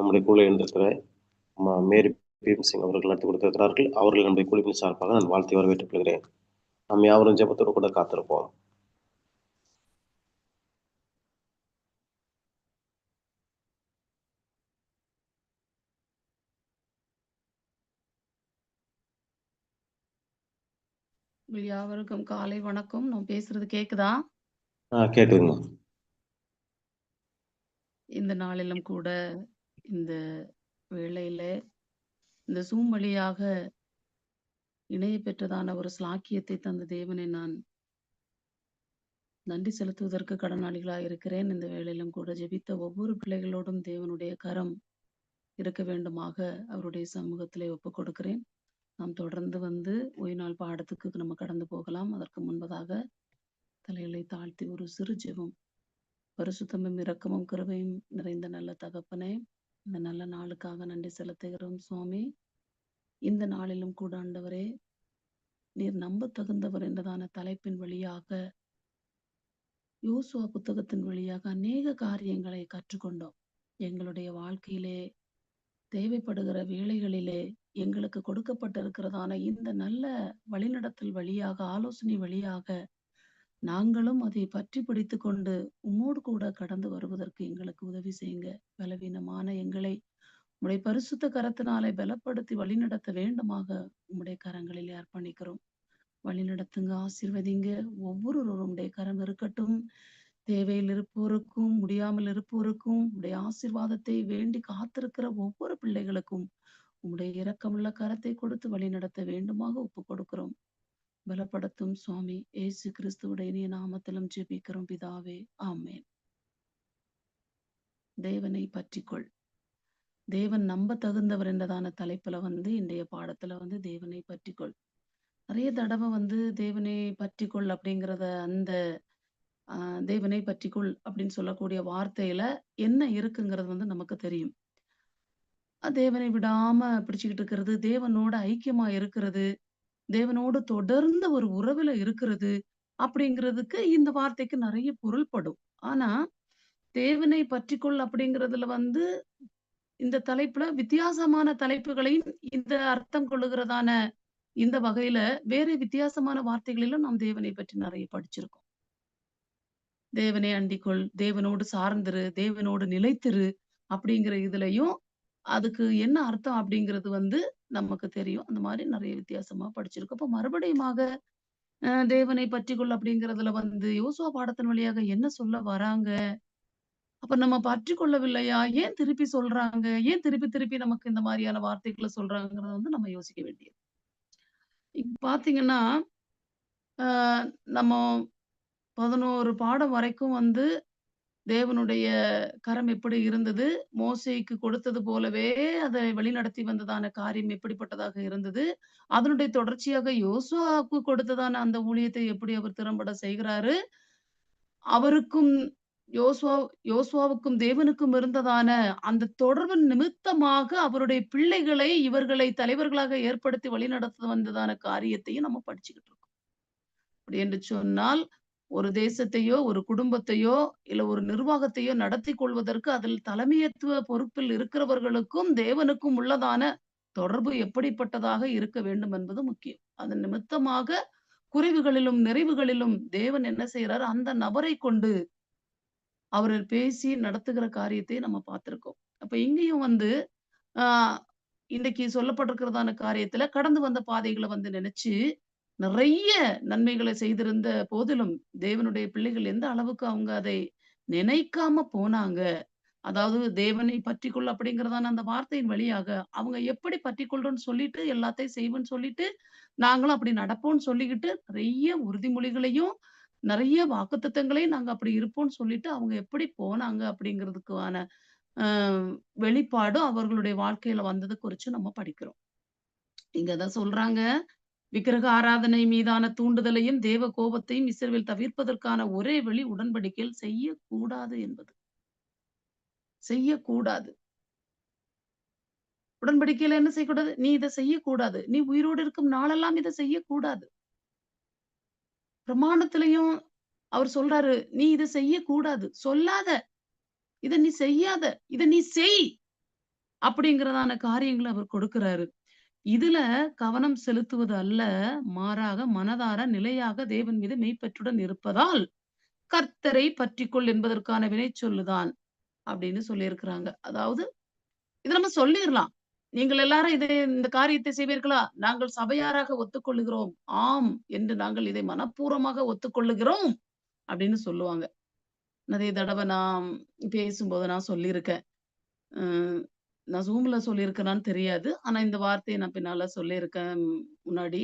நம்முடைய குழுவில் இருந்திருக்கிற ம- மேரி பீம் சிங் அவர்கள் நடத்தி கொடுத்திருக்கிறார்கள். அவர்கள் நம்முடைய குழுவின் சார்பாக நான் வாழ்த்தி வரவேற்றுக் கொள்கிறேன். நாம் யாவரும் ஜெபத்தோடு கூட காத்திருப்போம். யாவருக்கும் காலை வணக்கம். நான் பேசுறது கேக்குதா? கேட்குதுங்கம்மா இந்த நாளிலும் கூட இந்த வேளையில இந்த சூம் வழியாக இணைய பெற்றதான ஒரு ஸ்லாக்கியத்தை தந்த தேவனை நான் நன்றி செலுத்துவதற்கு கடனாளிகளாக இருக்கிறேன். இந்த வேளையிலும் கூட ஜெபித்த ஒவ்வொரு பிள்ளைகளோடும் தேவனுடைய கரம் இருக்க வேண்டுமாக அவருடைய சமூகத்திலே ஒப்புக் கொடுக்கிறேன். நாம் தொடர்ந்து வந்து ஓய்நாள் பாடத்துக்கு நம்ம கடந்து போகலாம். அதற்கு முன்பதாக தலைகளை தாழ்த்தி ஒரு சிறு ஜெபம் பரிசுத்தமும் இரக்கமும் கிருவையும் நிறைந்த நல்ல தகப்பனே இந்த நல்ல நாளுக்காக நன்றி செலுத்துகிறோம் சுவாமி. இந்த நாளிலும் கூட ஆண்டவரே நீர் நம்ப தகுந்தவர் என்றதான தலைப்பின் வழியாக யோசுவா புத்தகத்தின் வழியாக அநேக காரியங்களை கற்றுக்கொண்டோம். எங்களுடைய வாழ்க்கையிலே தேவைப்படுகிற வேலைகளிலே எங்களுக்கு கொடுக்கப்பட்டிருக்கிறதான இந்த நல்ல வழிநடத்தல் வழியாக ஆலோசனை வழியாக நாங்களும் அதை பற்றி பிடித்து கொண்டு உம்மோடு கூட கடந்து வருவதற்கு எங்களுக்கு உதவி செய்யுங்க. பலவீனமான எங்களை உம்முடைய பரிசுத்த கரத்தினாலே பலப்படுத்தி வழிநடத்த வேண்டுமாக உம்முடைய கரங்களிலே அர்ப்பணிக்கிறோம். வழிநடத்துங்க ஆசிர்வதிங்க. ஒவ்வொருவருடைய கரம் இருக்கட்டும். தேவையில் இருப்போருக்கும் முடியாமல் இருப்போருக்கும் உடைய ஆசிர்வாதத்தை வேண்டி காத்திருக்கிற ஒவ்வொரு பிள்ளைகளுக்கும் உம்முடைய இரக்கமுள்ள கரத்தை கொடுத்து வழிநடத்த வேண்டுமாக ஒப்பு கொடுக்கிறோம். பலப்படுத்தும் சுவாமி. ஏசு கிறிஸ்துவுடைய இனிய நாமத்திலும் ஜெபிக்கிறோம் பிதாவே. ஆமேன். தேவனை பற்றிக்கொள். தேவன் நம்ப தகுந்தவர் என்றதான தலைப்புல வந்து இன்றைய பாடத்துல வந்து தேவனை பற்றிக்கொள். நிறைய தடவை வந்து தேவனை பற்றிக்கொள் அப்படிங்கிறத அந்த ஆஹ் தேவனை பற்றிக்கொள் அப்படின்னு சொல்லக்கூடிய வார்த்தையில என்ன இருக்குங்கிறது வந்து நமக்கு தெரியும். தேவனை விடாம பிடிச்சுக்கிட்டு இருக்கிறது தேவனோட ஐக்கியமா இருக்கிறது தேவனோடு தொடர்ந்த ஒரு உறவுல இருக்கிறது அப்படிங்கிறதுக்கு இந்த வார்த்தைக்கு நிறைய பொருள்படும். ஆனா தேவனை பற்றிக்கொள் அப்படிங்கிறதுல வந்து இந்த தலைப்புல வித்தியாசமான தலைப்புகளையும் இந்த அர்த்தம் கொள்ளுகிறதான இந்த வகையில வேற வித்தியாசமான வார்த்தைகளிலும் நாம் தேவனை பற்றி நிறைய படிச்சிருக்கோம். தேவனை அண்டிக்கொள் தேவனோடு சார்ந்திரு தேவனோடு நிலைத்திரு அப்படிங்கிற இதுலயும் அதுக்கு என்ன அர்த்தம் அப்படிங்கிறது வந்து நமக்கு தெரியும். அந்த மாதிரி நிறைய வித்தியாசமா படிச்சிருக்கோம். அப்ப மறுபடியுமாக தேவனை பற்றிக்கொள் அப்படிங்கறதுல வந்து யோசுவா பாடத்தின் வழியாக என்ன சொல்ல வராங்க? அப்ப நம்ம பற்றி கொள்ளவில்லையா? ஏன் திருப்பி சொல்றாங்க? ஏன் திருப்பி திருப்பி நமக்கு இந்த மாதிரியான வார்த்தைகளை சொல்றாங்கிறத வந்து நம்ம யோசிக்க வேண்டியது. இப்ப பாத்தீங்கன்னா ஆஹ் நம்ம பதினோரு பாடம் வரைக்கும் வந்து தேவனுடைய கரம் எப்படி இருந்தது? மோசைக்கு கொடுத்தது போலவே அதை வழிநடத்தி வந்ததான காரியம் எப்படிப்பட்டதாக இருந்தது? அதனுடைய தொடர்ச்சியாக யோசுவாவுக்கு கொடுத்ததான அந்த ஊழியத்தை எப்படி அவர் திறம்பட செய்கிறாரு? அவருக்கும் யோசுவா யோசுவாவுக்கும் தேவனுக்கும் இருந்ததான அந்த தொடர்பு நிமித்தமாக அவருடைய பிள்ளைகளை இவர்களை தலைவர்களாக ஏற்படுத்தி வழிநடத்த வந்ததான காரியத்தையும் நம்ம படிச்சுக்கிட்டு இருக்கோம். அப்படி என்று சொன்னால் ஒரு தேசத்தையோ ஒரு குடும்பத்தையோ இல்ல ஒரு நிர்வாகத்தையோ நடத்தி கொள்வதற்கு அதில் தலைமையத்துவ பொறுப்பில் இருக்கிறவர்களுக்கும் தேவனுக்கும் உள்ளதான தொடர்பு எப்படிப்பட்டதாக இருக்க வேண்டும் என்பது முக்கியம். அதன் நிமித்தமாக குறைவுகளிலும் நிறைவுகளிலும் தேவன் என்ன செய்யறாரு அந்த நபரை கொண்டு அவர் பேசி நடத்துகிற காரியத்தை நம்ம பார்த்திருக்கோம். அப்ப இங்கேயும் வந்து ஆஹ் இன்னைக்கு சொல்லப்பட்டிருக்கிறதான காரியத்துல கடந்து வந்த பாதைகளை வந்து நினைச்சு நிறைய நன்மைகளை செய்திருந்த போதிலும் தேவனுடைய பிள்ளைகள் எந்த அளவுக்கு அவங்க அதை நினைக்காம போனாங்க? அதாவது தேவனை பற்றிக்கொள் அப்படிங்கிறதான அந்த வார்த்தையின் வழியாக அவங்க எப்படி பற்றிக்கொள்றோம்னு சொல்லிட்டு எல்லாத்தையும் செய்வோம்னு சொல்லிட்டு நாங்களும் அப்படி நடப்போம்னு சொல்லிக்கிட்டு நிறைய உறுதிமொழிகளையும் நிறைய வாக்குத்தத்தங்களையும் நாங்க அப்படி இருப்போம்னு சொல்லிட்டு அவங்க எப்படி போனாங்க அப்படிங்கிறதுக்கான ஆஹ் வெளிப்பாடும் அவர்களுடைய வாழ்க்கையில வந்தது குறிச்சு நம்ம படிக்கிறோம். இங்கதான் சொல்றாங்க விக்கிரக ஆராதனை மீதான தூண்டுதலையும் தேவ கோபத்தையும் இஸ்ரேல் தவிர்ப்பதற்கான ஒரே வழி உடன்படிக்கையில் செய்யக்கூடாது என்பது. செய்யக்கூடாது. உடன்படிக்கையில என்ன செய்யக்கூடாது? நீ இதை செய்யக்கூடாது. நீ உயிரோடு இருக்கும் நாளெல்லாம் இதை செய்யக்கூடாது. பிரமாணத்திலையும் அவர் சொல்றாரு நீ இதை செய்யக்கூடாது. சொல்லாத. இத நீ செய்யாத. இத நீ செய். அப்படிங்கிறதான காரியங்களை அவர் கொடுக்கிறாரு. இதுல கவனம் செலுத்துவது அல்ல, மாறாக மனதார நிலையாக தேவன் மீது மெய்ப்பற்றுடன் இருப்பதால், கர்த்தரை பற்றிக்கொள் என்பதற்கான வினை சொல்லுதான் அப்படின்னு சொல்லியிருக்கிறாங்க. அதாவது இத நம்ம சொல்லிடலாம் நீங்கள் எல்லாரும் இதை இந்த காரியத்தை செய்வீர்களா? நாங்கள் சபையாராக ஒத்துக்கொள்ளுகிறோம். ஆம் என்று நாங்கள் இதை மனப்பூர்வமாக ஒத்துக்கொள்ளுகிறோம் அப்படின்னு சொல்லுவாங்க. நிறைய தடவை நான் பேசும்போது நான் சொல்லியிருக்கேன். நான் ஜூம்ல சொல்லியிருக்கேனான்னு தெரியாது. ஆனா இந்த வார்த்தையை நான் பின்னால சொல்லியிருக்கேன் முன்னாடி.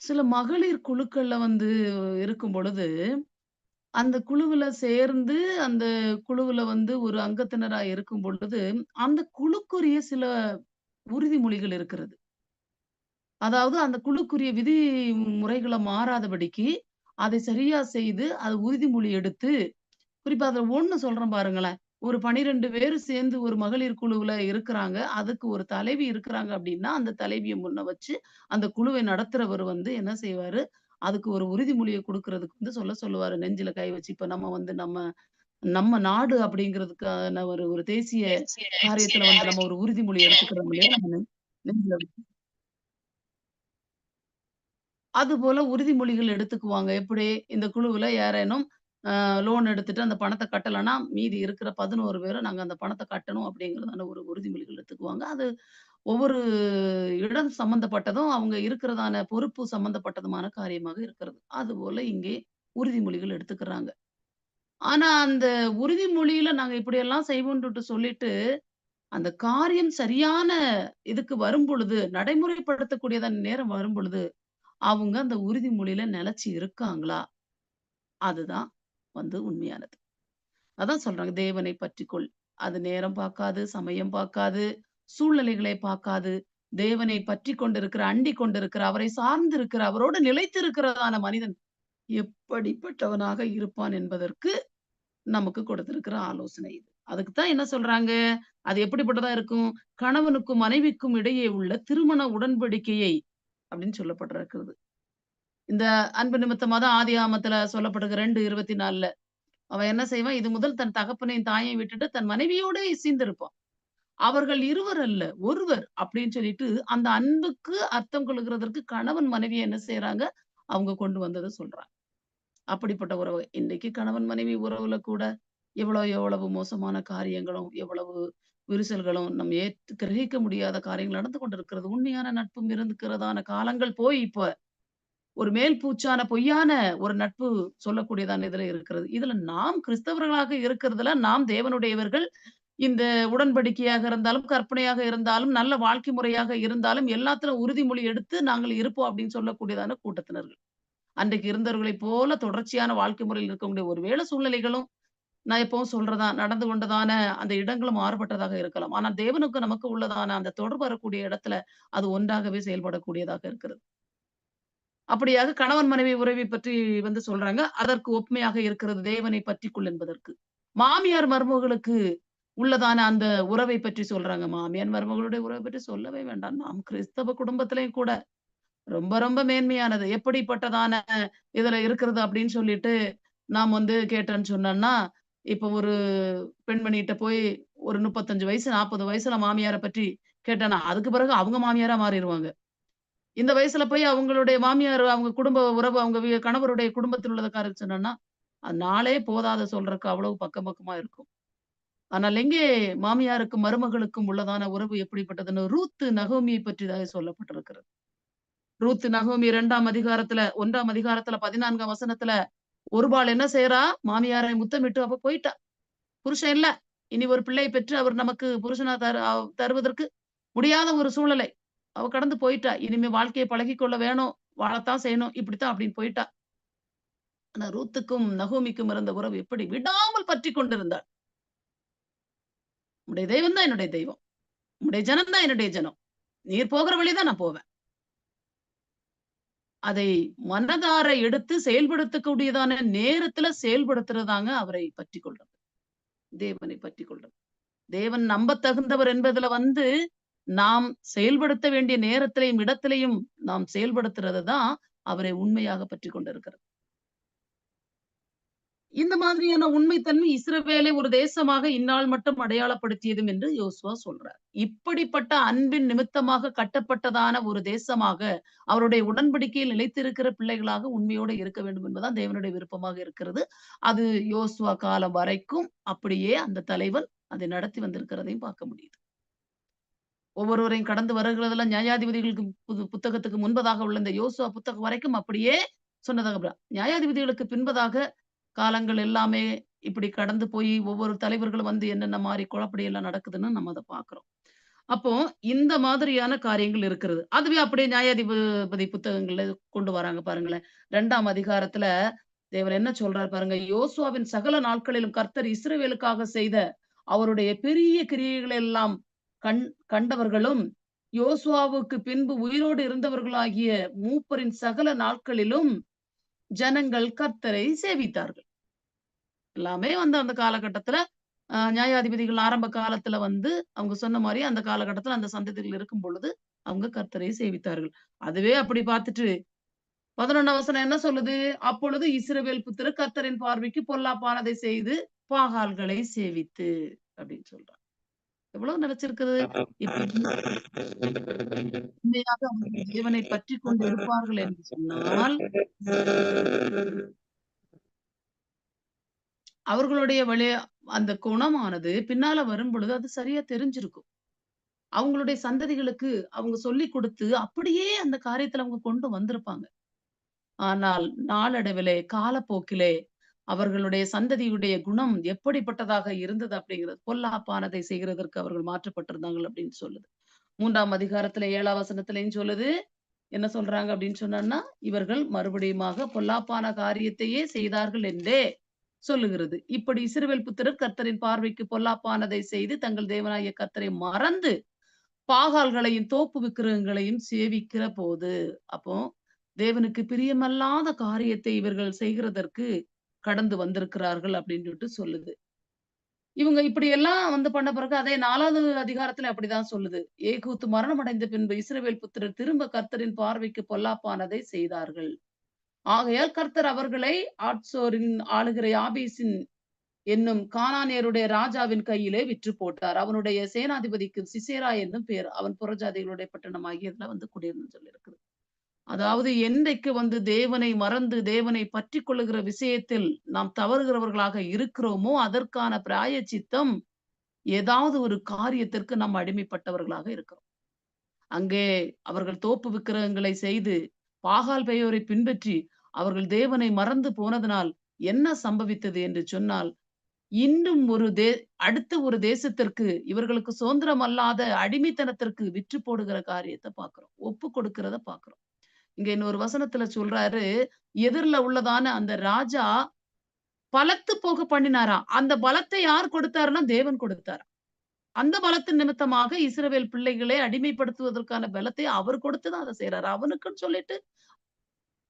சில மகளிர் குழுக்கள்ல வந்து இருக்கும் பொழுது, அந்த குழுவுல சேர்ந்து, அந்த குழுவுல வந்து ஒரு அங்கத்தினரா இருக்கும் பொழுது, அந்த குழுக்குரிய சில உறுதிமொழிகள் இருக்கிறது. அதாவது அந்த குழுக்குரிய விதி முறைகளை மாறாதபடிக்கு, அதை சரியா செய்து, அது உறுதிமொழி எடுத்து, குறிப்பா அதுல ஒண்ணு சொல்றேன் பாருங்களேன். ஒரு 12 பேரு சேர்ந்து ஒரு மகளிர் குழுவுல இருக்கிறாங்க. அதுக்கு ஒரு தலைவி இருக்கிறாங்க அப்படின்னா, அந்த தலைவிய முன்ன வச்சு, அந்த குழுவை நடத்துறவரு வந்து என்ன செய்வாரு, அதுக்கு ஒரு உறுதிமொழிய குடுக்குறதுக்கு வந்து சொல்ல சொல்லுவாரு. நெஞ்சில கை வச்சு. இப்ப நம்ம வந்து நம்ம நம்ம நாடு அப்படிங்கிறதுக்கான ஒரு ஒரு தேசிய காரியத்துல வந்து நம்ம ஒரு உறுதிமொழி எடுத்துக்கிறோம் இல்லையா? நம்ம நெ நெஞ்சில வச்சு. அதுபோல உறுதிமொழிகள் எடுத்துக்குவாங்க. எப்படி? இந்த குழுவுல யாரேனும் லோன் எடுத்துட்டு அந்த பணத்தை கட்டலைன்னா மீதி இருக்கிற 11 பேரும் நாங்க அந்த பணத்தை கட்டணும் அப்படிங்கிறதான ஒரு உறுதிமொழிகள் எடுத்துக்குவாங்க. அது ஒவ்வொரு இடம் சம்பந்தப்பட்டதும், அவங்க இருக்கிறதான பொறுப்பு சம்பந்தப்பட்டதுமான காரியமாக இருக்கிறது. அதுபோல இங்கே உறுதிமொழிகள் எடுத்துக்கிறாங்க. ஆனா அந்த உறுதிமொழியில நாங்க இப்படியெல்லாம் செய்வோன்ட்டு சொல்லிட்டு, அந்த காரியம் சரியான இதுக்கு வரும்பொழுது, நடைமுறைப்படுத்தக்கூடியதான நேரம் வரும்பொழுது, அவங்க அந்த உறுதிமொழியில நிலைச்சு இருக்காங்களா? அதுதான் வந்து உண்மையானது. அதான் சொல்றாங்க, தேவனை பற்றிக்கொள். அது நேரம் பார்க்காது, சமயம் பார்க்காது, சூழ்நிலைகளை பார்க்காது. தேவனை பற்றி கொண்டிருக்கிற, அண்டி கொண்டிருக்கிற, அவரை சார்ந்து இருக்கிற, அவரோடு நிலைத்திருக்கிறதான மனிதன் எப்படிப்பட்டவனாக இருப்பான் என்பதற்கு நமக்கு கொடுத்திருக்கிற ஆலோசனை இது. அதுக்கு தான் என்ன சொல்றாங்க? அது எப்படிப்பட்டதா இருக்கும்? கணவனுக்கும் மனைவிக்கும் இடையே உள்ள திருமண உடன்படிக்கையை அப்படின்னு சொல்லப்பட்டிருக்கிறது. இந்த அன்பு நிமித்தமா தான் ஆதியாகமத்துல சொல்லப்படுகிற 2:24ல அவன் என்ன செய்வான்? இது முதல் தன் தகப்பனையும், தாயையும் விட்டுட்டு தன் மனைவியோட இசைந்திருப்பான். அவர்கள் இருவர் அல்ல, ஒருவர் அப்படின்னு சொல்லிட்டு, அந்த அன்புக்கு அர்த்தம் கொள்ளுகிறதற்கு கணவன் மனைவியை என்ன செய்யறாங்க அவங்க கொண்டு வந்ததை சொல்றாங்க. அப்படிப்பட்ட உறவு. இன்னைக்கு கணவன் மனைவி உறவுல கூட எவ்வளவு எவ்வளவு மோசமான காரியங்களும், எவ்வளவு விரிசல்களும், நம்ம ஏற்று கிரகிக்க முடியாத காரியங்கள் நடந்து கொண்டிருக்கிறது. உண்மையான நட்பும் இருந்துக்கிறதான காலங்கள் போய் இப்ப ஒரு மேல் பூச்சான பொய்யான ஒரு நட்பு சொல்லக்கூடியதான இதுல இருக்கிறது. இதுல நாம் கிறிஸ்தவர்களாக இருக்கிறதுல நாம் தேவனுடையவர்கள். இந்த உடன்படிக்கையாக இருந்தாலும், கற்பனையாக இருந்தாலும், நல்ல வாழ்க்கை முறையாக இருந்தாலும், எல்லாத்திலும் உறுதிமொழி எடுத்து நாங்கள் இருப்போம் அப்படின்னு சொல்லக்கூடியதான கூட்டத்தினர்கள். அன்றைக்கு இருந்தவர்களைப் போல தொடர்ச்சியான வாழ்க்கை முறையில் இருக்கக்கூடிய ஒருவேளை சூழ்நிலைகளும், நான் எப்பவும் சொல்றதா நடந்து கொண்டதான அந்த இடங்களும் மாறுபட்டதாக இருக்கலாம். ஆனா தேவனுக்கும் நமக்கு உள்ளதான அந்த தொடர்பு வரக்கூடிய இடத்துல, அது ஒன்றாகவே செயல்படக்கூடியதாக இருக்கிறது. அப்படியாக கணவன் மனைவி உறவை பற்றி வந்து சொல்றாங்க. அதற்கு ஒப்புமையாக இருக்கிறது தேவனை பற்றிக்குள் என்பதற்கு. மாமியார் மருமகளுக்கு உள்ளதான அந்த உறவை பற்றி சொல்றாங்க. மாமியார் மருமகளுடைய உறவை பற்றி சொல்லவே வேண்டாம். நாம் கிறிஸ்தவ குடும்பத்திலையும் கூட ரொம்ப ரொம்ப மேன்மையானது. எப்படிப்பட்டதான இதுல இருக்கிறது அப்படின்னு சொல்லிட்டு, நாம் வந்து கேட்டேன்னு சொன்னோம்னா, இப்ப ஒரு பெண்மணிகிட்ட போய் ஒரு 35 வயசு, 40 வயசுல மாமியாரை பற்றி கேட்டேன்னா, அதுக்கு பிறகு அவங்க மாமியாரா மாறிடுவாங்க இந்த வயசுல போய் அவங்களுடைய மாமியார், அவங்க குடும்ப உறவு, அவங்க கணவருடைய குடும்பத்தில் உள்ளத சொன்னா நாளே போதாத சொல்றதுக்கு அவ்வளவு பக்கம் பக்கமா இருக்கும். ஆனால் எங்கே மாமியாருக்கும், மருமகளுக்கும் உள்ளதான உறவு எப்படிப்பட்டதுன்னு ரூத் நகோமியை பற்றிதாக சொல்லப்பட்டிருக்கிறது. ரூத் நகோமி இரண்டாம் அதிகாரத்துல ஒன்றாம் அதிகாரத்துல 14ஆம் வசனத்துல, ஒருபாள் என்ன செய்யறா மாமியாரை முத்தமிட்டு அப்ப போயிட்டா. புருஷன் இல்ல. இனி ஒரு பிள்ளை பெற்று அவர் நமக்கு புருஷனா தரு தருவதற்கு முடியாத ஒரு சூழ்நிலை. அவ கடந்து போயிட்டா. இனிமே வாழ்க்கையை பழகி கொள்ள வேணும். வாழத்தான் செய்யணும். இப்படித்தான் அப்படின்னு போயிட்டா. ஆனா ரூத்துக்கும், நகோமிக்கும் இருந்த உறவு எப்படி விடாமல் பற்றி கொண்டிருந்தாள். உடைய தெய்வம் தான் என்னுடைய தெய்வம். உடைய ஜனம் தான் என்னுடைய ஜனம். நீர் போகிற வழிதான் நான் போவேன். அதை மனதார எடுத்து செயல்படுத்தக்கூடியதான நேரத்துல செயல்படுத்துறதாங்க அவரை பற்றி கொள்றது. தேவனை பற்றி கொள்றது. தேவன் நம்ப தகுந்தவர் என்பதுல வந்து, நாம் செயல்படுத்த வேண்டிய நேரத்திலையும் இடத்திலையும் நாம் செயல்படுத்துறது தான் அவரை உண்மையாக பற்றிக் கொண்டிருக்கிறது. இந்த மாதிரியான உண்மைத்தன்மை இஸ்ரவேலை ஒரு தேசமாக இந்நாள் மட்டும் அடையாளப்படுத்தியதும் என்று யோசுவா சொல்றார். இப்படிப்பட்ட அன்பின் நிமித்தமாக கட்டப்பட்டதான ஒரு தேசமாக, அவருடைய உடன்படிக்கையில் நிலைத்திருக்கிற பிள்ளைகளாக உண்மையோடு இருக்க வேண்டும் என்பதுதான் தேவனுடைய விருப்பமாக இருக்கிறது. அது யோசுவா காலம் வரைக்கும் அப்படியே அந்த தலைவன் அதை நடத்தி வந்திருக்கிறதையும் பார்க்க முடியுது. ஒவ்வொருவரையும் கடந்து வருகிறதுல நியாயாதிபதிகளுக்கு புது புத்தகத்துக்கு முன்பதாக உள்ள இந்த யோசுவா புத்தகம் வரைக்கும் அப்படியே சொன்னதாக நியாயாதிபதிகளுக்கு பின்பதாக காலங்கள் எல்லாமே இப்படி கடந்து போய் ஒவ்வொரு தலைவர்களும் வந்து என்னென்ன மாதிரி குழப்படி எல்லாம் நடக்குதுன்னு நம்ம அதை பாக்குறோம் அப்போ இந்த மாதிரியான காரியங்கள் இருக்கிறது. அதுவே அப்படியே நியாயாதிபதி புத்தகங்கள்ல கொண்டு வராங்க பாருங்களேன். ரெண்டாம் அதிகாரத்துல தேவன் என்ன சொல்றார் பாருங்க. யோசுவாவின் சகல நாட்களிலும் கர்த்தர் இஸ்ரேவேலுக்காக செய்த அவருடைய பெரிய கிரியைகள் எல்லாம் கண் கண்டவர்களும், யோசுவாவுக்கு பின்பு உயிரோடு இருந்தவர்களாகிய மூப்பரின் சகல நாட்களிலும் ஜனங்கள் கர்த்தரை சேவித்தார்கள். எல்லாமே வந்து அந்த காலகட்டத்துல நியாயாதிபதிகள் ஆரம்ப காலத்துல வந்து அவங்க சொன்ன மாதிரி அந்த காலகட்டத்துல அந்த சந்ததிகள் இருக்கும் பொழுது, அவங்க கர்த்தரை சேவித்தார்கள். அதுவே அப்படி பார்த்துட்டு 11ஆம் வசனம் என்ன சொல்லுது? அப்பொழுது இஸ்ரவேல் புத்திர கர்த்தரின் பார்வைக்கு பொல்லாப்பானதை செய்து பாகால்களை சேவித்து அப்படின்னு சொல்றாங்க. எவ்வளவு நிலைச்சிருக்குது. உண்மையாக அவர்கள் தேவனை பற்றிக் கொண்டு இருப்பார்கள் என்று சொன்னால் அவர்களுடைய வழி அந்த குணமானது பின்னால வரும்பொழுது அது சரியா தெரிஞ்சிருக்கும். அவங்களுடைய சந்ததிகளுக்கு அவங்க சொல்லிக் குடுத்து, அப்படியே அந்த காரியத்துல அவங்க கொண்டு வந்திருப்பாங்க. ஆனால் நாளடைவிலே, காலப்போக்கிலே அவர்களுடைய சந்ததியுடைய குணம் எப்படிப்பட்டதாக இருந்தது அப்படிங்கிறது, பொல்லாப்பானதை செய்கிறதற்கு அவர்கள் மாற்றப்பட்டிருந்தாங்க அப்படின்னு சொல்லுது. மூன்றாம் அதிகாரத்துல 7ஆம் வசனத்திலையும் சொல்லுது. என்ன சொல்றாங்க அப்படின்னு சொன்னா இவர்கள் மறுபடியுமாக பொல்லாப்பான காரியத்தையே செய்தார்கள் என்றே சொல்லுகிறது. இப்படி இஸ்ரவேல் புத்திரர் கர்த்தரின் பார்வைக்கு பொல்லாப்பானதை செய்து தங்கள் தேவனாகிய கர்த்தரை மறந்து, பாகால்களையும், தோப்பு விக்கிரகங்களையும் சேவிக்கிற போது, அப்போ தேவனுக்கு பிரியமல்லாத காரியத்தை இவர்கள் செய்கிறதற்கு கடந்து வந்திருக்கிறார்கள் அப்படின்னு சொல்லிட்டு சொல்லுது. இவங்க இப்படி எல்லாம் வந்து பண்ண பிறகு அதே நாலாவது அதிகாரத்துல அப்படிதான் சொல்லுது. ஏகூத்து மரணம் அடைந்த பின்பு இஸ்ரவேல் புத்திரர் திரும்ப கர்த்தரின் பார்வைக்கு பொல்லாப்பானதை செய்தார்கள். ஆகையால் கர்த்தர் அவர்களை ஆட்சோரின் ஆளுகிற ஆபீஸின் என்னும் கானானியருடைய ராஜாவின் கையிலே விற்று போட்டார். அவனுடைய சேனாதிபதிக்கு சிசேரா என்னும் பேர். அவன் புறஜாதிகளுடைய பட்டணமாகியதுல வந்து குடியிருந்தன்னு சொல்லியிருக்குது. அதாவது என்றைக்கு வந்து தேவனை மறந்து, தேவனை பற்றிக் கொள்ளுகிற விஷயத்தில் நாம் தவறுகிறவர்களாக இருக்கிறோமோ, அதற்கான பிராயச்சித்தம் ஏதாவது ஒரு காரியத்திற்கு நாம் அடிமைப்பட்டவர்களாக இருக்கிறோம். அங்கே அவர்கள் தோப்பு விக்கிரகங்களை செய்து, பாகால் பெயோரை பின்பற்றி, அவர்கள் தேவனை மறந்து போனதனால் என்ன சம்பவித்தது என்று சொன்னால், இன்னும் ஒரு தே அடுத்த ஒரு தேசத்திற்கு இவர்களுக்கு சுதந்திரம் அல்லாத அடிமைத்தனத்திற்கு விற்று போடுகிற காரியத்தை பார்க்கிறோம். ஒப்பு கொடுக்கிறத பார்க்கிறோம். இங்க இன்னொரு வசனத்துல சொல்றாரு, எதிர்ல உள்ளதான அந்த ராஜா பலத்து போக பண்ணினாரா அந்த பலத்தை யார் கொடுத்தாருன்னா தேவன் கொடுத்தாராம். அந்த பலத்தின் நிமித்தமாக இஸ்ரவேல் பிள்ளைகளை அடிமைப்படுத்துவதற்கான பலத்தை அவர் கொடுத்துதான் அதை அத செய்றாரு. அவனுக்குன்னு சொல்லிட்டு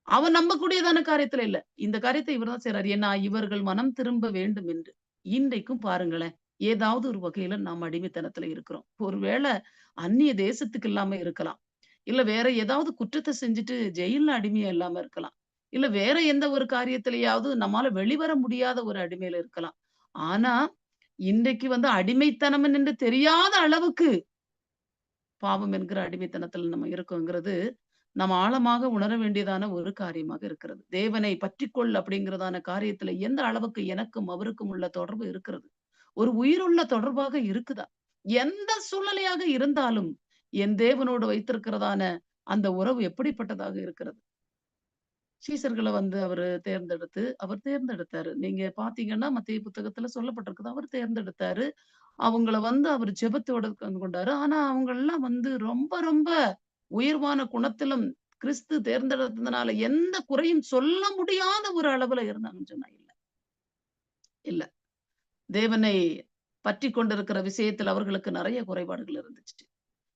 அவன் நம்பக்கூடியதான காரியத்துல இல்ல. இந்த காரியத்தை இவர் தான் செய்யறாரு ஏன்னா இவர்கள் மனம் திரும்ப வேண்டும் என்று. இன்றைக்கும் பாருங்களேன், ஏதாவது ஒரு வகையில நாம் அடிமைத்தனத்துல இருக்கிறோம். ஒருவேளை அந்நிய தேசத்துக்கு இல்லாம இருக்கலாம். இல்ல வேற ஏதாவது குற்றத்தை செஞ்சுட்டு ஜெயில்ல அடிமையா இல்லாம இருக்கலாம். இல்ல வேற எந்த ஒரு காரியத்திலயாவது நம்மால வெளிவர முடியாத ஒரு அடிமையில இருக்கலாம். ஆனா, இன்றைக்கு வந்து அடிமைத்தனம் என்று தெரியாத அளவுக்கு பாவம் என்கிற அடிமைத்தனத்துல நம்ம இருக்கோங்கிறது, நம்ம ஆழமாக உணர வேண்டியதான ஒரு காரியமாக இருக்கிறது. தேவனை பற்றிக்கொள் அப்படிங்கிறதான காரியத்துல எந்த அளவுக்கு எனக்கும் அவருக்கும் உள்ள தொடர்பு இருக்கிறது. ஒரு உயிருள்ள தொடர்பாக இருக்குதா? எந்த சூழ்நிலையாக இருந்தாலும், என் தேவனோடு வைத்திருக்கிறதான அந்த உறவு எப்படிப்பட்டதாக இருக்கிறது? சீசர்களை வந்து அவரு தேர்ந்தெடுத்து அவர் தேர்ந்தெடுத்தாரு. நீங்க பாத்தீங்கன்னா மத்திய புத்தகத்துல சொல்லப்பட்டிருக்குது. அவர் தேர்ந்தெடுத்தாரு. அவங்கள வந்து அவர் ஜெபத்தோட கொண்டாரு. ஆனா, அவங்க எல்லாம் வந்து ரொம்ப ரொம்ப உயர்வான குணத்திலும் கிறிஸ்து தேர்ந்தெடுத்ததுனால எந்த குறையும் சொல்ல முடியாத ஒரு அளவுல இருந்தாங்கன்னு சொன்னா இல்ல. இல்ல. தேவனை பற்றி கொண்டிருக்கிற விஷயத்தில் அவர்களுக்கு நிறைய குறைபாடுகள் இருந்துச்சு.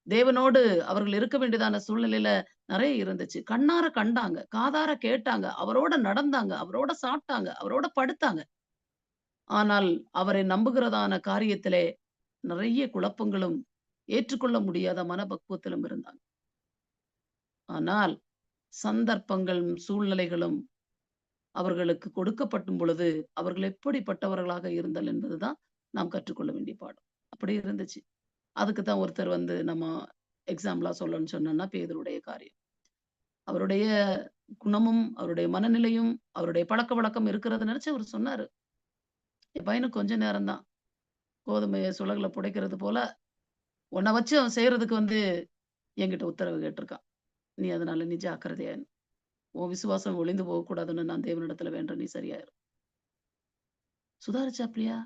தேவனோடு அவர்கள் இருக்க வேண்டியதான சூழ்நிலையில நிறைய இருந்துச்சு. கண்ணார கண்டாங்க, காதார கேட்டாங்க, அவரோட நடந்தாங்க, அவரோட சாப்பிட்டாங்க, அவரோட படுத்தாங்க. ஆனால் அவரை நம்புகிறதான காரியத்திலே நிறைய குழப்பங்களும், ஏற்றுக்கொள்ள முடியாத மனபக்குவத்திலும் இருந்தாங்க. ஆனால் சந்தர்ப்பங்களும், சூழ்நிலைகளும் அவர்களுக்கு கொடுக்கப்பட்டும் பொழுது, அவர்கள் எப்படிப்பட்டவர்களாக இருந்தல் என்பதுதான் நாம் கற்றுக்கொள்ள வேண்டிய பாடம். அப்படி இருந்துச்சு. அதுக்கு தான் ஒருத்தர் வந்து நம்ம எக்ஸாம்பிளா சொல்லணும்னு சொன்னோம்னா, பேதருடைய காரியம். அவருடைய குணமும், அவருடைய மனநிலையும், அவருடைய பழக்க வழக்கம் இருக்கிறத நினைச்சு அவர் சொன்னாரு. என் பையனுக்கு கொஞ்ச நேரம் தான். கோதுமையை சுளகுல புடைக்கிறது போல, உன்ன வச்சு அவன் செய்யறதுக்கு வந்து என்கிட்ட உத்தரவு கேட்டிருக்கான். நீ அதனால நீ ஜாக்கிரதையா இரு. உன் விசுவாசம் ஒளிந்து போகக்கூடாதுன்னு நான் தேவனிடத்துல வேண்டுறேன். நீ சரியாயிரும் சுதாரிச்சா சுதாரிச்சாப்லயா?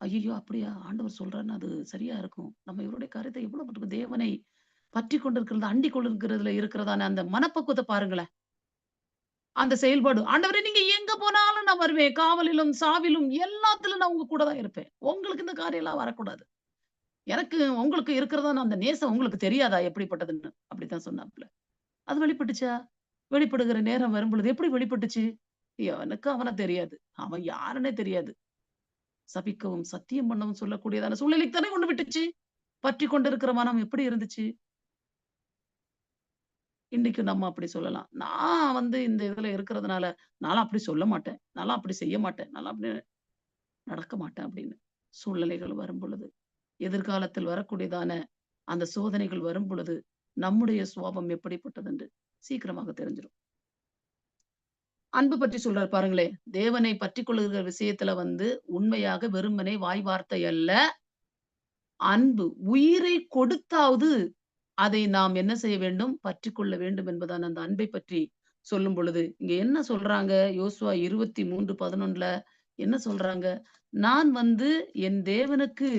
ஐயோ அப்படியா? ஆண்டவர் சொல்றாருன்னு அது சரியா இருக்கும். நம்ம இவருடைய காரியத்தை எவ்வளவு பட்டு தேவனை பற்றி கொண்டிருக்கிறது, அண்டி கொண்டிருக்கிறதுல இருக்கிறதான அந்த மனப்பக்குவத்தை பாருங்களேன். அந்த செயல்பாடு. ஆண்டவரே நீங்க எங்க போனாலும் நான் வருவேன். காவலிலும், சாவிலும் எல்லாத்துல நான் உங்க கூட தான் இருப்பேன். உங்களுக்கு இந்த காரியம் எல்லாம் வரக்கூடாது. எனக்கு உங்களுக்கு இருக்கிறதான அந்த நேசம் உங்களுக்கு தெரியாதா எப்படிப்பட்டதுன்னு? அப்படித்தான் சொன்னாப்ல. அது வெளிப்பட்டுச்சா? வெளிப்படுகிற நேரம் வரும்பொழுது எப்படி வெளிப்பட்டுச்சு? எனக்கு அவன தெரியாது. அவன் யாருன்னே தெரியாது. சபிக்கவும், சத்தியம் பண்ணவும் சொல்லக்கூடியதான சூழ்நிலைக்கு தானே கொண்டு விட்டுச்சு. பற்றி கொண்டிருக்கிற மனம் எப்படி இருந்துச்சு? இன்னைக்கு நம்ம அப்படி சொல்லலாம். நான் வந்து இந்த இதுல இருக்கிறதுனால, நானும் அப்படி சொல்ல மாட்டேன். நான்லாம் அப்படி செய்ய மாட்டேன். நான்லாம் அப்படி நடக்க மாட்டேன் அப்படின்னு. சூழ்நிலைகள் வரும் பொழுது எதிர்காலத்தில் வரக்கூடியதான அந்த சோதனைகள் வரும்பொழுது, நம்முடைய சுவாபம் எப்படிப்பட்டது என்று சீக்கிரமாக தெரிஞ்சிடும் அன்பு பற்றி சொல்றாரு பாருங்களேன். தேவனை பற்றி கொள்ளுகிற விஷயத்துல வந்து உண்மையாக வெறுமனே வாய் வார்த்தை அல்ல. அன்பு உயிரை கொடுத்தாவது அதை நாம் என்ன செய்ய வேண்டும்? பற்றிக் கொள்ள வேண்டும் என்பதான அந்த அன்பை பற்றி சொல்லும் பொழுது, இங்க என்ன சொல்றாங்க? யோசுவா 23:11ல என்ன சொல்றாங்க? நான் வந்து என் தேவனுக்கு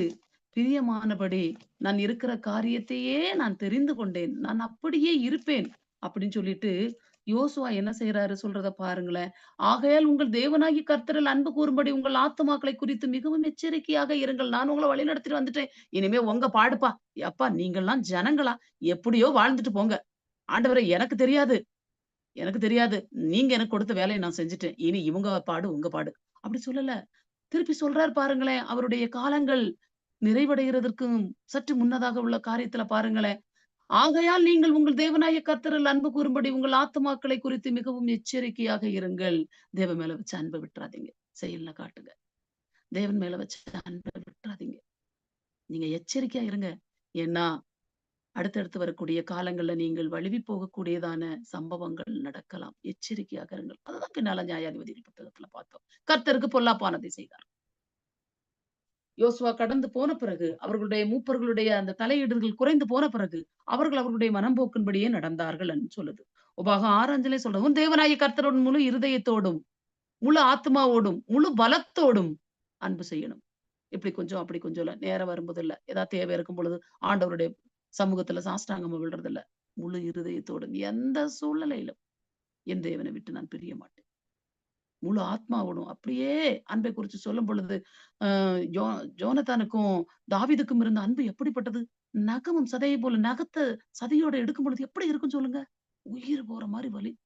பிரியமானபடி நான் இருக்கிற காரியத்தையே நான் தெரிந்து கொண்டேன். நான் அப்படியே இருப்பேன். அப்படின்னு சொல்லிட்டு யோசுவா என்ன செய்றாரு சொல்றத பாருங்களேன். ஆகையால் உங்கள் தேவனாகி கர்த்தரில் அன்பு கூறும்படி உங்கள் ஆத்துமாக்களை குறித்து மிகவும் எச்சரிக்கையாக இருங்கள். நான் உங்களை வழி நடத்திட்டு வந்துட்டேன். இனிமே உங்க பாடுப்பா. எப்பா நீங்கள்லாம் ஜனங்களா? எப்படியோ வாழ்ந்துட்டு போங்க. ஆண்டவரை எனக்கு தெரியாது. எனக்கு தெரியாது. நீங்க எனக்கு கொடுத்த வேலையை நான் செஞ்சுட்டேன். இனி இவங்க பாடு, உங்க பாடு. அப்படி சொல்லல. திருப்பி சொல்றாரு பாருங்களேன். அவருடைய காலங்கள் நிறைவடைகிறதற்கும் சற்று முன்னதாக உள்ள காரியத்துல பாருங்களேன். ஆகையால் நீங்கள் உங்கள் தேவனாகிய கர்த்தரில் அன்பு கூறும்படி உங்கள் ஆத்துமாக்களை குறித்து மிகவும் எச்சரிக்கையாக இருங்கள். தேவன் மேல வச்ச அன்பு விட்டுறாதீங்க. செயல்ல காட்டுங்க. தேவன் மேல வச்ச அன்ப விட்டுறாதீங்க. நீங்க எச்சரிக்கையா இருங்க. ஏன்னா, அடுத்தடுத்து வரக்கூடிய காலங்கள்ல நீங்கள் வழுவி போகக்கூடியதான சம்பவங்கள் நடக்கலாம். எச்சரிக்கையாக இருங்கள். அதுதான் பின்னால நியாயாதிபதிகள் புத்தகத்துல பார்த்தோம். கர்த்தருக்கு பொல்லாப்பானதை செய்தார். யோசுவா கடந்து போன பிறகு, அவர்களுடைய மூப்பர்களுடைய அந்த தலையீடுகள் குறைந்து போன பிறகு, அவர்கள் அவர்களுடைய மனம்போக்கின்படியே நடந்தார்கள் என்று சொல்லுது. உபாக 6:5லே சொல்றது. உன் கர்த்தரோடும் முழு இருதயத்தோடும், முழு ஆத்மாவோடும் முழு பலத்தோடும் அன்பு செய்யணும். இப்படி கொஞ்சம், அப்படி கொஞ்சம் இல்லை நேரம் வரும்போது இல்ல. ஏதாவது தேவை இருக்கும் பொழுது ஆண்டவருடைய சமூகத்துல சாஷ்டாங்கமா விழுறது இல்லை முழு இருதயத்தோடும் எந்த சூழ்நிலையிலும் என் தேவனை விட்டு நான் பிரிய மாட்டேன். முழு ஆத்மாவோடும் அப்படியே அன்பை குறித்து சொல்லும் பொழுது, ஆஹ் ஜோ ஜோனத்தானுக்கும், தாவிதுக்கும் இருந்த அன்பு எப்படிப்பட்டது? நகமும் சதையை போல நகத்தை சதையோட எடுக்கும் பொழுது எப்படி இருக்கும் சொல்லுங்க? உயிர் போற மாதிரி வலி.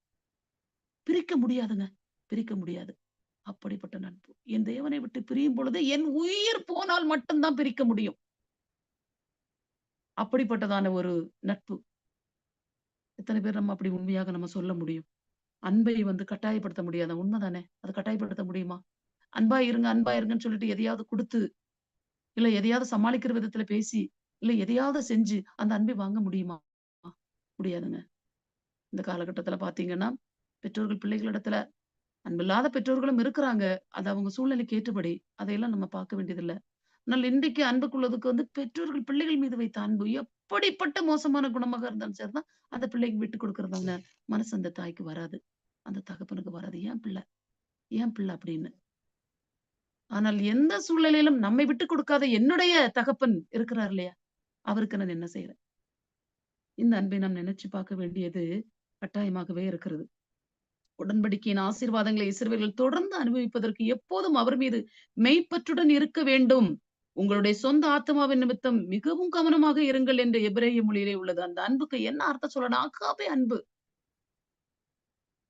பிரிக்க முடியாதுங்க. பிரிக்க முடியாது. அப்படிப்பட்ட நட்பு. என் தேவனை விட்டு பிரியும் பொழுது என் உயிர் போனால் மட்டும் தான் பிரிக்க முடியும். அப்படிப்பட்டதான ஒரு நட்பு. எத்தனை பேர் நம்ம அப்படி உண்மையாக நம்ம சொல்ல முடியும்? அன்பை வந்து கட்டாயப்படுத்த முடியாத உண்மை தானே அது கட்டாயப்படுத்த முடியுமா? அன்பா இருங்க, அன்பா இருங்கன்னு சொல்லிட்டு எதையாவது குடுத்து, இல்ல எதையாவது சமாளிக்கிற விதத்துல பேசி, இல்ல எதையாவது செஞ்சு அந்த அன்பை வாங்க முடியுமா? முடியாதுங்க. இந்த காலகட்டத்துல பாத்தீங்கன்னா பெற்றோர்கள் பிள்ளைகளிடத்துல அன்பில்லாத பெற்றோர்களும் இருக்கிறாங்க. அது அவங்க சூழ்நிலைக்கு ஏற்றபடி. அதையெல்லாம் நம்ம பார்க்க வேண்டியதில்லை ஆனால் இன்றைக்கு அன்புக்குள்ளதுக்கு வந்து பெற்றோர்கள் பிள்ளைகள் மீது வைத்த அன்பு எப்படிப்பட்ட மோசமான குணமாக இருந்தாலும் சரிதான், அந்த பிள்ளைக்கு விட்டு குடுக்கிறதான மனசு அந்த தாய்க்கு வராது. அந்த தகப்பனுக்கு வராது. ஏன் பிள்ளை? ஏன் பிள்ளை அப்படின்னு. ஆனால் எந்த சூழ்நிலையிலும் நம்மை விட்டுக் கொடுக்காத என்னுடைய தகப்பன் இருக்கிறார் இல்லையா? அவருக்கு நான் என்ன செய்யறேன் இந்த அன்பை நாம் நினைச்சு பார்க்க வேண்டியது கட்டாயமாகவே இருக்கிறது. உடன்படிக்கையின் ஆசீர்வாதங்களை இசைவர்கள் தொடர்ந்து அனுபவிப்பதற்கு எப்போதும் அவர் மீது மெய்ப்பற்றுடன் இருக்க வேண்டும். உங்களுடைய சொந்த ஆத்மாவின் நிமித்தம் மிகவும் கவனமாக இருங்கள் என்று எபிரேய மொழியிலே உள்ளது. அந்த அன்புக்கு என்ன அர்த்தம் சொல்லணும்? அக்காபே அன்பு.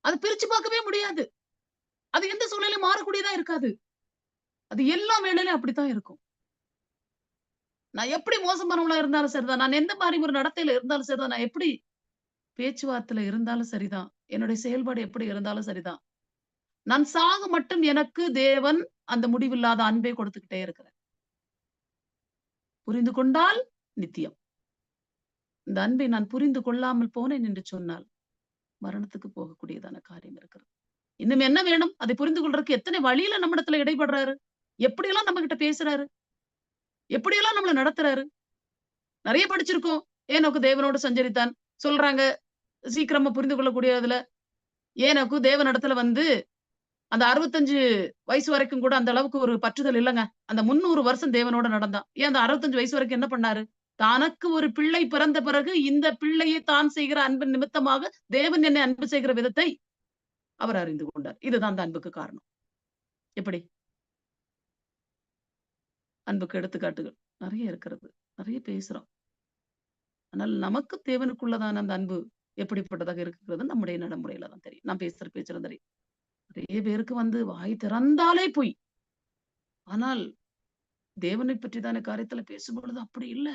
அது பிரிச்சு பார்க்கவே முடியாது. அது எந்த சூழ்நிலையும் மாறக்கூடியதா இருக்காது. அது எல்லா வேலையிலும் அப்படித்தான் இருக்கும். நான் எப்படி மோசமானவங்களா இருந்தாலும் சரிதான். நான் எந்த மாதிரி ஒரு நடத்தையில இருந்தாலும் சரிதான். நான் எப்படி பேச்சுவார்த்தையில இருந்தாலும் சரிதான். என்னுடைய செயல்பாடு எப்படி இருந்தாலும் சரிதான். நான் சாக மட்டும் எனக்கு தேவன் அந்த முடிவில்லாத அன்பை கொடுத்துக்கிட்டே இருக்கிறேன் புரிந்து கொண்டால் நித்தியம் இந்த அன்பை நான் புரிந்து கொள்ளாமல் போனேன் என்று சொன்னால் மரணத்துக்கு போகக்கூடியதான காரியம் இருக்கிறது. இன்னும் என்ன வேணும்? அதை புரிந்து கொள்றதுக்கு எத்தனை வழியில நம்ம இடத்துல இடைபடுறாரு? எப்படியெல்லாம் நம்ம கிட்ட பேசுறாரு? எப்படியெல்லாம் நம்மளை நடத்துறாரு? நிறைய படிச்சிருக்கோம். ஏனோக்கு தேவனோடு சஞ்சரித்தான். சொல்றாங்க சீக்கிரமா புரிந்து கொள்ளக்கூடியதுல. ஏனோக்கு தேவன் இடத்துல வந்து அந்த அறுபத்தஞ்சு வயசு வரைக்கும் கூட அந்த அளவுக்கு ஒரு பற்றுதல் இல்லைங்க. அந்த முன்னூறு வருஷம் தேவனோட நடந்தான். ஏன் அந்த அறுபத்தஞ்சு வயசு வரைக்கும் என்ன பண்ணாரு? தனக்கு ஒரு பிள்ளை பிறந்த பிறகு இந்த பிள்ளையை தான் செய்கிற அன்பின் நிமித்தமாக தேவன் என்னை அன்பு செய்கிற விதத்தை அவர் அறிந்து கொண்டார். இதுதான் அந்த அன்புக்கு காரணம். எப்படி? அன்புக்கு எடுத்துக்காட்டுகள். நிறைய இருக்கிறது. நிறைய பேசுறோம். ஆனால் நமக்கு தேவனுக்குள்ளதான அந்த அன்பு எப்படிப்பட்டதாக இருக்கிறது? நம்முடைய நடைமுறையில தான் தெரியும். நான் பேசுற பேச்சுல தெரியும். நிறைய பேருக்கு வந்து வாய் திறந்தாலே பொய். ஆனால் தேவனை பற்றிதான காரியத்துல பேசும்பொழுது அப்படி இல்ல.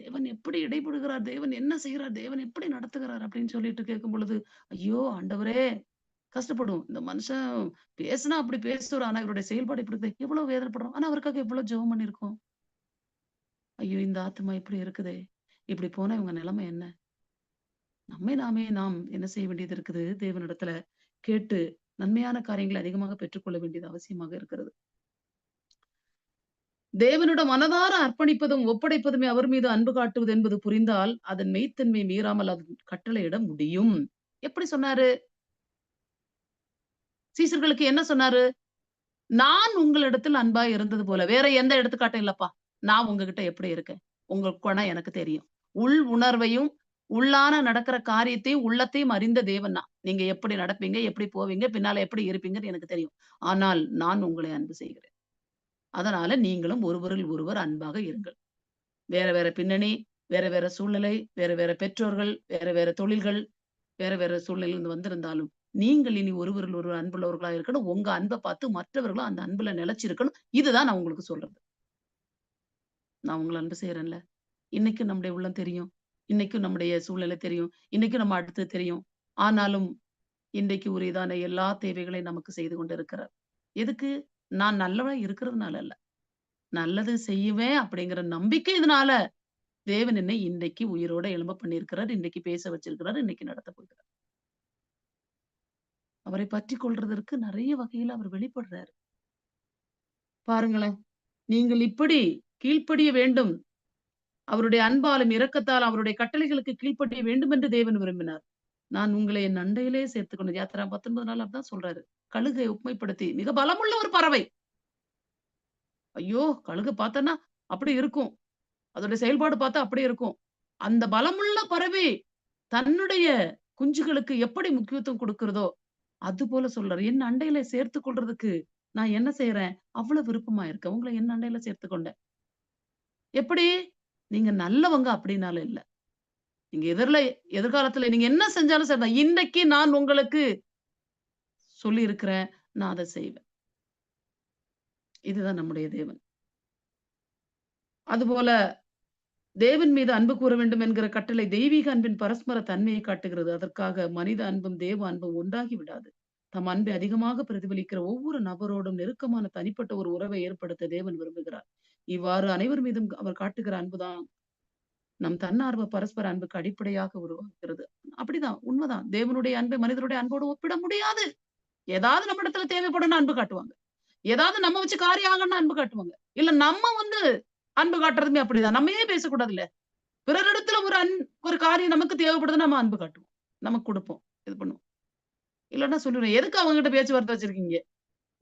தேவன் எப்படி இடைபடுகிறார்? தேவன் என்ன செய்கிறார்? தேவன் எப்படி நடத்துகிறார்? அப்படின்னு சொல்லிட்டு கேட்கும் பொழுது ஐயோ ஆண்டவரே கஷ்டப்படும். இந்த மனுஷன் பேசுனா அப்படி பேசுறான் ஆனா இவருடைய செயல்பாடு இப்படி எவ்வளவு வேதனைப்படுறோம். ஆனா அவருக்காக எவ்வளவு ஜெபம் பண்ணிருக்கோம் ஐயோ இந்த ஆத்மா இப்படி இருக்குதே. இப்படி போனா இவங்க நிலைமை என்ன? நம்மை நாமே நாம் என்ன செய்ய வேண்டியது இருக்குது? தேவனிடத்துல கேட்டு நன்மையான காரியங்களை அதிகமாக பெற்றுக்கொள்ள வேண்டியது அவசியமாக இருக்கிறது. தேவனோட மனதார அர்ப்பணிப்பதும் ஒப்படைப்பதுமே அவர் மீது அன்பு காட்டுவது என்பது புரிந்தால் அதன் மெய்த்தன்மை மீறாமல் அதன் கட்டளையிட முடியும். எப்படி சொன்னாரு? சீசர்களுக்கு என்ன சொன்னாரு? நான் உங்களிடத்தில் அன்பா இருந்தது போல. வேற எந்த எடுத்துக்காட்டும் இல்லப்பா. நான் உங்ககிட்ட எப்படி இருக்கேன்? உங்க குணம் எனக்கு தெரியும். உள் உணர்வையும் உள்ளான நடக்கிற காரியத்தையும் உள்ளத்தையும் அறிந்த தேவன் தான் நீங்க எப்படி நடப்பீங்க எப்படி போவீங்க பின்னால எப்படி இருப்பீங்கன்னு எனக்கு தெரியும். ஆனால் நான் உங்களை அன்பு செய்கிறேன். அதனால நீங்களும் ஒருவரில் ஒருவர் அன்பாக இருங்கள். வேற வேற பின்னணி வேற வேற சூழ்நிலை வேற வேற பெற்றோர்கள் வேற வேற தொழில்கள் வேற வேற சூழ்நிலையிலிருந்து வந்திருந்தாலும் நீங்கள் இனி ஒருவரில் ஒருவர் அன்புள்ளவர்களா இருக்கணும். உங்க அன்பை பார்த்து மற்றவர்களும் அந்த அன்புல நிலைச்சிருக்கணும். இதுதான் நான் உங்களுக்கு சொல்றது. நான் உங்களை அன்பு செய்யறேன்ல இன்னைக்கு நம்முடைய உள்ளம் தெரியும். இன்னைக்கும் நம்முடைய சூழ்நிலை தெரியும். இன்னைக்கும் நம்ம அடுத்து தெரியும். ஆனாலும் இன்றைக்கு உரியதான எல்லா தேவைகளையும் நமக்கு செய்து கொண்டு இருக்கிறார் எதுக்கு? நான் நல்லவன் இருக்கிறதுனால அல்ல. நல்லது செய்வேன் அப்படிங்கிற நம்பிக்கை இதனால தேவன் என்னை இன்னைக்கு உயிரோட எலும்ப பண்ணியிருக்கிறார் இன்னைக்கு பேச வச்சிருக்கிறார் இன்னைக்கு நடத்த போகிறார். அவரை பற்றி கொள்றதற்கு நிறைய வகையில் அவர் வெளிப்படுறாரு. பாருங்களேன் நீங்கள் இப்படி கீழ்ப்படிய வேண்டும். அவருடைய அன்பாலும் இரக்கத்தால் அவருடைய கட்டளைகளுக்கு கீழ்ப்படிய வேண்டும் என்று தேவன் விரும்பினார். நான் உங்களை என் அண்டையிலே சேர்த்துக்கொண்டு யாத்திரா பத்தொன்பது நாள் அப்படிதான் சொல்றாரு. கழுகை உண்மைப்படுத்தி மிக பலமுள்ள ஒரு பறவை. ஐயோ கழுகு பார்த்தனா அப்படி இருக்கும். அதோட செயல்பாடு பார்த்தா அப்படி இருக்கும். அந்த பலமுள்ள பறவை தன்னுடைய குஞ்சுகளுக்கு எப்படி முக்கியத்துவம் கொடுக்கிறதோ அது போல சொல்றாரு. என் அண்டையில சேர்த்து கொள்றதுக்கு நான் என்ன செய்யறேன் அவ்வளவு விருப்பமா இருக்கேன் உங்களை என் அண்டையில சேர்த்து கொண்டேன். எப்படி? நீங்க நல்லவங்க அப்படின்னால இல்ல. நீங்க எதிரில எதிர்காலத்துல நீங்க என்ன செஞ்சாலும் சரிதான். இன்றைக்கு நான் உங்களுக்கு சொல்லி இருக்கிறேன் நான் அதை செய்வேன். இதுதான் நம்முடைய தேவன். அதுபோல தேவன் மீது அன்பு கூற வேண்டும் என்கிற கட்டளை தெய்வீக அன்பின் பரஸ்பர தன்மையை காட்டுகிறது. அதற்காக மனித அன்பும் தேவ அன்பும் ஒன்றாகி விடாது. தம் அன்பை அதிகமாக பிரதிபலிக்கிற ஒவ்வொரு நபரோடும் நெருக்கமான தனிப்பட்ட ஒரு உறவை ஏற்படுத்த தேவன் விரும்புகிறார். இவ்வாறு அனைவர் மீதும் அவர் காட்டுகிற அன்புதான் நம் தன்னார்வ பரஸ்பர அன்புக்கு அடிப்படையாக உருவாக்குகிறது அப்படிதான் உண்மைதான். தேவனுடைய அன்பை மனிதனுடைய அன்போடு ஒப்பிட முடியாது. ஏதாவது நம்ம இடத்துல தேவைப்படும் அன்பு காட்டுவாங்க. ஏதாவது நம்ம வச்சு காரியம் ஆகணும்னு அன்பு காட்டுவாங்க. இல்ல நம்ம வந்து அன்பு காட்டுறதுமே அப்படிதான். நம்மையே பேசக்கூடாது இல்ல பிறரிடத்துல ஒரு அன் ஒரு காரியம் நமக்கு தேவைப்படுது நம்ம அன்பு காட்டுவோம். நமக்கு கொடுப்போம். இது பண்ணுவோம். இல்லைன்னா சொல்லுவேன் எதுக்கு அவங்க கிட்ட பேச்சுவார்த்தை வச்சிருக்கீங்க?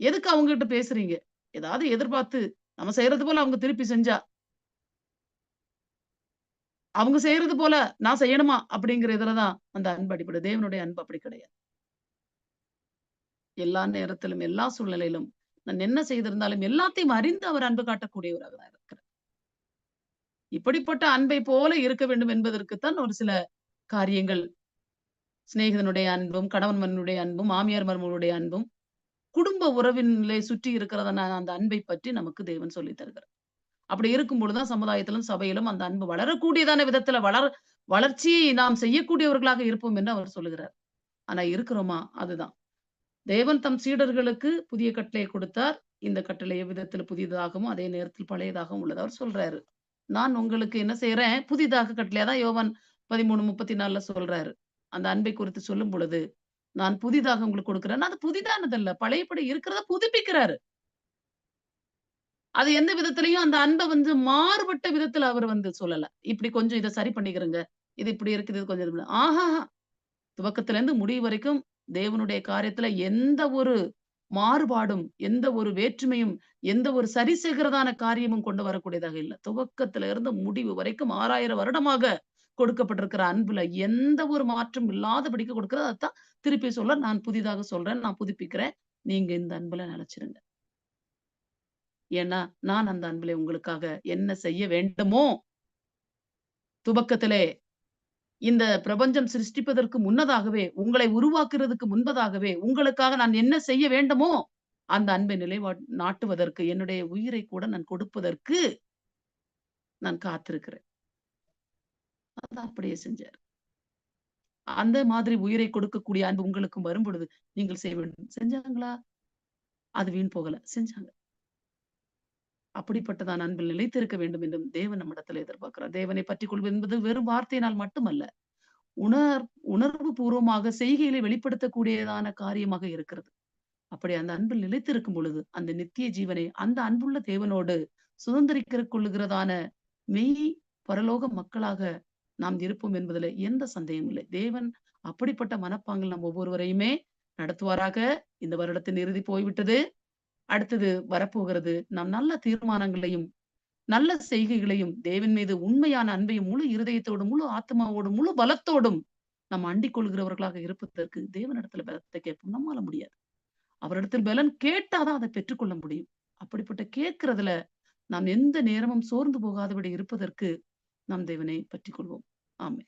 எதுக்கு அவங்க கிட்ட பேசுறீங்க? ஏதாவது எதிர்பார்த்து நம்ம செய்யறது போல அவங்க திருப்பி செஞ்சா அவங்க செய்யறது போல நான் செய்யணுமா அப்படிங்கிற இதுலதான் அந்த அன்பு அடிப்படை தேவனுடைய அன்பு அப்படி கிடையாது. எல்லா நேரத்திலும் எல்லா சூழ்நிலையிலும் நான் என்ன செய்திருந்தாலும் எல்லாத்தையும் அறிந்து அவர் அன்பு காட்டக்கூடியவராக தான் இருக்கிறார். இப்படிப்பட்ட அன்பை போல இருக்க வேண்டும் என்பதற்குத்தான் ஒரு சில காரியங்கள் சிநேகிதனுடைய அன்பும் கணவன் மன்னனுடைய அன்பும் மாமியார் மருமகளுடைய அன்பும் குடும்ப உறவினை சுற்றி இருக்கிறதான அந்த அன்பை பற்றி நமக்கு தேவன் சொல்லி தருகிறார். அப்படி இருக்கும் பொழுதுதான் சமுதாயத்திலும் சபையிலும் அந்த அன்பு வளரக்கூடியதான விதத்துல வளர் வளர்ச்சியை நாம் செய்யக்கூடியவர்களாக இருப்போம் என்று அவர் சொல்லுகிறார் ஆனா இருக்கிறோமா அதுதான் தேவன் தம் சீடர்களுக்கு புதிய கட்டளையை கொடுத்தார். இந்த கட்டளை விதத்துல புதியதாகவும், அதே நேரத்தில் பழையதாகவும் உள்ளது. அவர் சொல்றாரு. நான் உங்களுக்கு என்ன செய்யறேன் புதிதாக கட்டளையாதான் யோவன் பதிமூணு முப்பத்தி நாலுல சொல்றாரு. அந்த அன்பை குறித்து சொல்லும் பொழுது, நான் புதிதாக உங்களுக்கு கொடுக்குறேன் அது புதிதானதல்ல. பழையபடி இருக்கிறத புதுப்பிக்கிறாரு. அது எந்த விதத்திலயும் அந்த அன்பை வந்து மாறுபட்ட விதத்துல அவர் வந்து சொல்லல. இப்படி கொஞ்சம் இதை சரி பண்ணிக்கிறங்க. இது இப்படி இருக்குது. இது கொஞ்சம் ஆஹா துவக்கத்துல இருந்து முடிவு வரைக்கும் தேவனுடைய காரியத்துல எந்த ஒரு மாறுபாடும், எந்த ஒரு வேற்றுமையும், எந்த ஒரு சரி செய்கிறதான காரியமும் கொண்டு வரக்கூடியதாக இல்லை துவக்கத்துல இருந்து முடிவு வரைக்கும் 6000 வருடமாக கொடுக்கப்பட்டிருக்கிற அன்புல எந்த ஒரு மாற்றம் இல்லாதபடிக்கு கொடுக்கிறது. அதான் திருப்பி சொல்ல நான் புதிதாக சொல்றேன். நான் புதுப்பிக்கிறேன். நீங்க இந்த அன்புல நினைச்சிருங்க ஏன்னா, நான் அந்த அன்பிலே உங்களுக்காக என்ன செய்ய வேண்டுமோ துவக்கத்திலே இந்த பிரபஞ்சம் சிருஷ்டிப்பதற்கு முன்னதாகவே, உங்களை உருவாக்குறதுக்கு முன்பதாகவே, உங்களுக்காக நான் என்ன செய்ய வேண்டுமோ, அந்த அன்பை நிலைவா நாட்டுவதற்கு, என்னுடைய உயிரை கூட நான் கொடுப்பதற்கு நான் காத்திருக்கிறேன். அதான் அப்படியே செஞ்சார் அந்த மாதிரி உயிரை கொடுக்கக்கூடிய அன்பு உங்களுக்கும் வரும் பொழுது நீங்கள் செய்ய வேண்டும். செஞ்சாங்களா? அது வீண் போகல. செஞ்சாங்க. அப்படிப்பட்டதான் அன்பில் நிலைத்திருக்க வேண்டும் என்றும் தேவன் நம்மிடத்தில் எதிர்பார்க்கிறார். தேவனை பற்றி கொள்வது என்பது வெறும் வார்த்தையினால் மட்டுமல்ல. உணர் உணர்வு பூர்வமாக செய்கையிலே வெளிப்படுத்தக்கூடியதான காரியமாக இருக்கிறது. அப்படி அந்த அன்பில் நிலைத்திருக்கும் பொழுது, அந்த நித்திய ஜீவனை அந்த அன்புள்ள தேவனோடு சுதந்திரிக்க கொள்ளுகிறதான மெய் பரலோக மக்களாக நாம் இருப்போம் என்பதுல எந்த சந்தேகமும் இல்லை. தேவன் அப்படிப்பட்ட மனப்பாங்கில் நம் ஒவ்வொருவரையுமே நடத்துவாராக. இந்த வருடத்தின் இறுதி போய்விட்டது. அடுத்தது வரப்போகிறது. நாம் நல்ல தீர்மானங்களையும், நல்ல செய்கைகளையும், தேவன் மீது உண்மையான அன்பையும் முழு இருதயத்தோடும், முழு ஆத்மாவோடும் முழு பலத்தோடும் நாம் அண்டிக் கொள்கிறவர்களாக இருப்பதற்கு தேவனிடத்துல பலத்தை கேட்போம். நம்மால முடியாது. அவரிடத்தில் பலன் கேட்டாதான் அதை பெற்றுக்கொள்ள முடியும். அப்படிப்பட்ட கேட்கிறதுல நாம் எந்த நேரமும் சோர்ந்து போகாதபடி இருப்பதற்கு நாம் தேவனை பற்றி கொள்வோம். ஆமே